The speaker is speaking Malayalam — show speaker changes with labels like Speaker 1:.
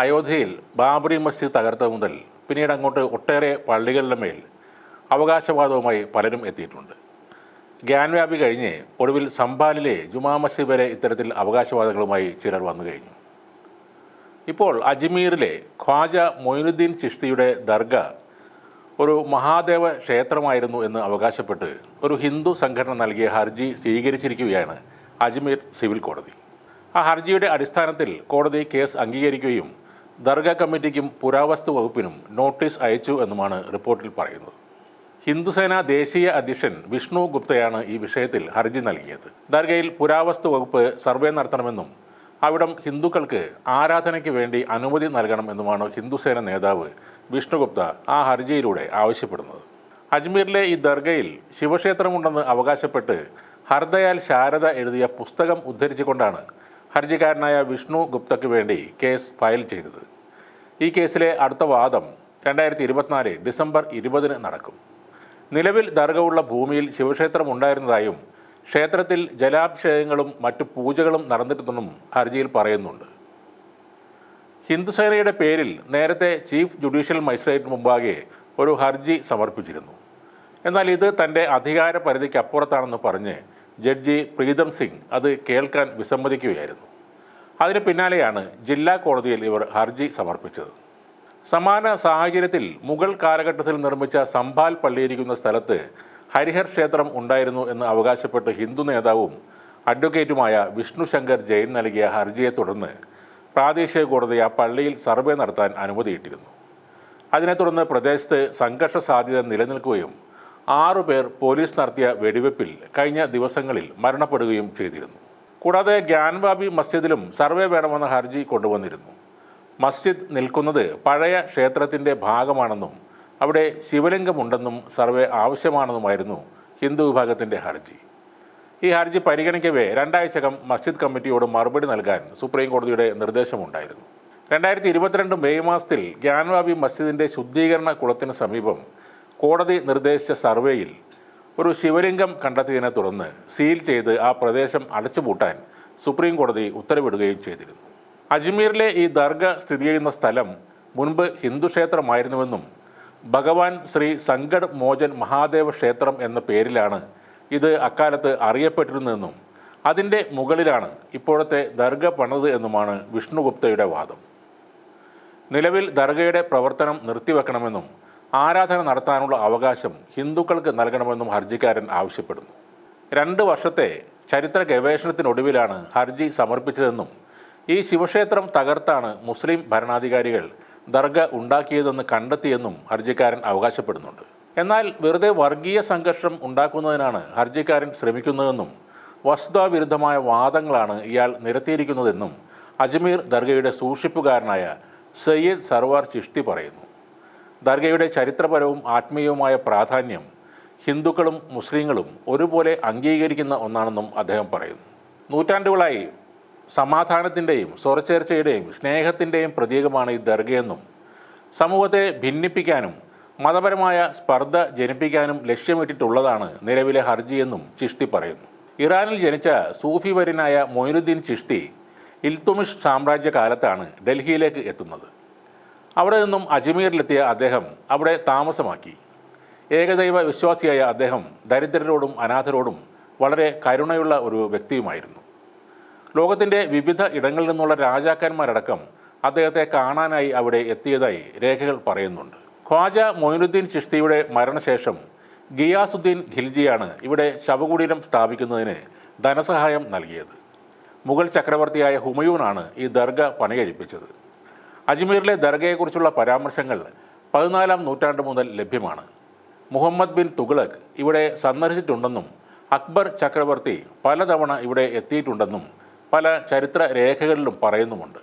Speaker 1: അയോധ്യയിൽ ബാബറി മസ്ജിദ് തകർത്തത് മുതൽ പിന്നീട് അങ്ങോട്ട് ഒട്ടേറെ പള്ളികളുടെ മേൽ അവകാശവാദവുമായി പലരും എത്തിയിട്ടുണ്ട്. ഗ്യാൻവ്യാപി കഴിഞ്ഞ് ഒടുവിൽ സംബാലിലെ ജുമാ മസ്ജിദ് വരെ ഇത്തരത്തിൽ അവകാശവാദങ്ങളുമായി ചിലർ വന്നു കഴിഞ്ഞു. ഇപ്പോൾ അജ്മീറിലെ ഖ്വാജ മൊയിനുദ്ദീൻ ചിഷ്തിയുടെ ദർഗ ഒരു മഹാദേവ ക്ഷേത്രമായിരുന്നു എന്ന് അവകാശപ്പെട്ട് ഒരു ഹിന്ദു സംഘടന നൽകിയ ഹർജി സ്വീകരിച്ചിരിക്കുകയാണ് അജ്മീർ സിവിൽ കോടതി. ആ ഹർജിയുടെ അടിസ്ഥാനത്തിൽ കോടതി കേസ് അംഗീകരിക്കുകയും ദർഗ കമ്മിറ്റിക്കും പുരാവസ്തു വകുപ്പിനും നോട്ടീസ് അയച്ചു എന്നുമാണ് റിപ്പോർട്ടിൽ പറയുന്നത്. ഹിന്ദുസേന ദേശീയ അധ്യക്ഷൻ വിഷ്ണു ഗുപ്തയാണ് ഈ വിഷയത്തിൽ ഹർജി നൽകിയത്. ദർഗയിൽ പുരാവസ്തു വകുപ്പ് സർവേ നടത്തണമെന്നും അവിടം ഹിന്ദുക്കൾക്ക് ആരാധനയ്ക്ക് വേണ്ടി അനുമതി നൽകണമെന്നുമാണ് ഹിന്ദുസേന നേതാവ് വിഷ്ണുഗുപ്ത ആ ഹർജിയിലൂടെ ആവശ്യപ്പെടുന്നത്. അജ്മീറിലെ ഈ ദർഗയിൽ ശിവക്ഷേത്രമുണ്ടെന്ന് അവകാശപ്പെട്ട് ഹർദയാൽ ശാരദ എഴുതിയ പുസ്തകം ഉദ്ധരിച്ചുകൊണ്ടാണ് ഹർജിക്കാരനായ വിഷ്ണു ഗുപ്തയ്ക്ക് വേണ്ടി കേസ് ഫയൽ ചെയ്തത്. ഈ കേസിലെ അടുത്ത വാദം രണ്ടായിരത്തി ഇരുപത്തിനാല് ഡിസംബർ ഇരുപതിന് നടക്കും. നിലവിൽ ദർഗ ഭൂമിയിൽ ശിവക്ഷേത്രം ഉണ്ടായിരുന്നതായും ക്ഷേത്രത്തിൽ ജലാഭിഷേകങ്ങളും മറ്റു പൂജകളും നടന്നിട്ടുണ്ടെന്നും ഹർജിയിൽ പറയുന്നുണ്ട്. ഹിന്ദുസേനയുടെ പേരിൽ നേരത്തെ ചീഫ് ജുഡീഷ്യൽ മജിസ്ട്രേറ്റിന് മുമ്പാകെ ഒരു ഹർജി സമർപ്പിച്ചിരുന്നു. എന്നാൽ ഇത് തന്റെ അധികാര പരിധിക്ക് അപ്പുറത്താണെന്ന് പറഞ്ഞ് ജഡ്ജി പ്രീതം സിംഗ് അത് കേൾക്കാൻ വിസമ്മതിക്കുകയായിരുന്നു. അതിന് പിന്നാലെയാണ് ജില്ലാ കോടതിയിൽ ഇവർ ഹർജി സമർപ്പിച്ചത്. സമാന സാഹചര്യത്തിൽ മുഗൾ കാലഘട്ടത്തിൽ നിർമ്മിച്ച സംഭാൽ പള്ളിയിരിക്കുന്ന സ്ഥലത്ത് ഹരിഹർ ക്ഷേത്രം ഉണ്ടായിരുന്നു എന്ന് അവകാശപ്പെട്ട് ഹിന്ദു നേതാവും അഡ്വക്കേറ്റുമായ വിഷ്ണു ശങ്കർ ജെയിൻ നൽകിയ ഹർജിയെ തുടർന്ന് പ്രാദേശിക കോടതി ആ പള്ളിയിൽ സർവേ നടത്താൻ അനുമതിയിട്ടിരുന്നു. അതിനെ തുടർന്ന് പ്രദേശത്ത് സംഘർഷ സാധ്യത നിലനിൽക്കുകയും ആറുപേർ പോലീസ് നടത്തിയ വെടിവെപ്പിൽ കഴിഞ്ഞ ദിവസങ്ങളിൽ മരണപ്പെടുകയും ചെയ്തിരുന്നു. കൂടാതെ ഗ്യാൻവാബി മസ്ജിദിലും സർവേ വേണമെന്ന ഹർജി കൊണ്ടുവന്നിരുന്നു. മസ്ജിദ് നിൽക്കുന്നത് പഴയ ക്ഷേത്രത്തിന്റെ ഭാഗമാണെന്നും അവിടെ ശിവലിംഗമുണ്ടെന്നും സർവേ ആവശ്യമാണെന്നുമായിരുന്നു ഹിന്ദു വിഭാഗത്തിന്റെ ഹർജി. ഈ ഹർജി പരിഗണിക്കവേ രണ്ടാഴ്ചകം മസ്ജിദ് കമ്മിറ്റിയോട് മറുപടി നൽകാൻ സുപ്രീം കോടതിയുടെ നിർദ്ദേശമുണ്ടായിരുന്നു. രണ്ടായിരത്തി ഇരുപത്തിരണ്ട് മെയ് മാസത്തിൽ ഗ്യാൻവാബി മസ്ജിദിന്റെ ശുദ്ധീകരണ കുളത്തിന് സമീപം കോടതി നിർദ്ദേശിച്ച സർവേയിൽ ഒരു ശിവലിംഗം കണ്ടെത്തിയതിനെ തുടർന്ന് സീൽ ചെയ്ത് ആ പ്രദേശം അടച്ചുപൂട്ടാൻ സുപ്രീം കോടതി ഉത്തരവിടുകയും ചെയ്തിരുന്നു. അജ്മീറിലെ ഈ ദർഗ സ്ഥിതി ചെയ്യുന്ന സ്ഥലം മുൻപ് ഹിന്ദു ക്ഷേത്രമായിരുന്നുവെന്നും ഭഗവാൻ ശ്രീ സങ്കട് മോചൻ മഹാദേവ ക്ഷേത്രം എന്ന പേരിലാണ് ഇത് അക്കാലത്ത് അറിയപ്പെട്ടിരുന്നതെന്നും അതിന്റെ മുകളിലാണ് ഇപ്പോഴത്തെ ദർഗ പണിത് എന്നുമാണ് വിഷ്ണുഗുപ്തയുടെ വാദം. നിലവിൽ ദർഗയുടെ പ്രവർത്തനം നിർത്തിവെക്കണമെന്നും ആരാധന നടത്താനുള്ള അവകാശം ഹിന്ദുക്കൾക്ക് നൽകണമെന്നും ഹർജിക്കാരൻ ആവശ്യപ്പെടുന്നു. രണ്ട് വർഷത്തെ ചരിത്ര ഗവേഷണത്തിനൊടുവിലാണ് ഹർജി സമർപ്പിച്ചതെന്നും ഈ ശിവക്ഷേത്രം തകർത്താണ് മുസ്ലിം ഭരണാധികാരികൾ ദർഗ ഉണ്ടാക്കിയതെന്ന് കണ്ടെത്തിയെന്നും ഹർജിക്കാരൻ അവകാശപ്പെടുന്നുണ്ട്. എന്നാൽ വെറുതെ വർഗീയ സംഘർഷം ഉണ്ടാക്കുന്നതിനാണ് ഹർജിക്കാരൻ ശ്രമിക്കുന്നതെന്നും വസ്തുതാവിരുദ്ധമായ വാദങ്ങളാണ് ഇയാൾ നിരത്തിയിരിക്കുന്നതെന്നും അജ്മീർ ദർഗയുടെ സൂക്ഷിപ്പുകാരനായ സയ്യിദ് സർവാർ ചിഷ്തി പറയുന്നു. ദർഗയുടെ ചരിത്രപരവും ആത്മീയവുമായ പ്രാധാന്യം ഹിന്ദുക്കളും മുസ്ലിങ്ങളും ഒരുപോലെ അംഗീകരിക്കുന്ന ഒന്നാണെന്നും അദ്ദേഹം പറയുന്നു. നൂറ്റാണ്ടുകളായി സമാധാനത്തിന്റെയും സ്വരച്ചേർച്ചയുടെയും സ്നേഹത്തിന്റെയും പ്രതീകമാണ് ഈ ദർഗയെന്നും സമൂഹത്തെ ഭിന്നിപ്പിക്കാനും മതപരമായ സ്പർദ്ധ ജനിപ്പിക്കാനും ലക്ഷ്യമിട്ടിട്ടുള്ളതാണ് നിലവിലെ ഹർജിയെന്നും ചിഷ്തി പറയുന്നു. ഇറാനിൽ ജനിച്ച സൂഫി വരിനായ മൊയിനുദ്ദീൻ ചിഷ്തി ഇൽത്തുമിഷ് സാമ്രാജ്യ കാലത്താണ് ഡൽഹിയിലേക്ക് എത്തുന്നത്. അവിടെ നിന്നും അജ്മീറിലെത്തിയ അദ്ദേഹം അവിടെ താമസമാക്കി. ഏകദൈവ വിശ്വാസിയായ അദ്ദേഹം ദരിദ്രരോടും അനാഥരോടും വളരെ കരുണയുള്ള ഒരു വ്യക്തിയുമായിരുന്നു. ലോകത്തിന്റെ വിവിധ ഇടങ്ങളിൽ നിന്നുള്ള രാജാക്കന്മാരടക്കം അദ്ദേഹത്തെ കാണാനായി അവിടെ എത്തിയതായി രേഖകൾ പറയുന്നുണ്ട്. ഖ്വാജ മൊയിനുദ്ദീൻ ചിഷ്തിയുടെ മരണശേഷം ഗിയാസുദ്ദീൻ ഖിൽജിയാണ് ഇവിടെ ശവകുടീരം സ്ഥാപിക്കുന്നതിന് ധനസഹായം നൽകിയത്. മുഗൾ ചക്രവർത്തിയായ ഹുമയൂനാണ് ഈ ദർഗ പണികഴിപ്പിച്ചത്. അജ്മീറിലെ ദർഗയെക്കുറിച്ചുള്ള പരാമർശങ്ങൾ പതിനാലാം നൂറ്റാണ്ട് മുതൽ ലഭ്യമാണ്. മുഹമ്മദ് ബിൻ തുഗ്ലക് ഇവിടെ സന്ദർശിച്ചിട്ടുണ്ടെന്നും അക്ബർ ചക്രവർത്തി പലതവണ ഇവിടെ എത്തിയിട്ടുണ്ടെന്നും പല ചരിത്ര രേഖകളിലും പറയുന്നുമുണ്ട്.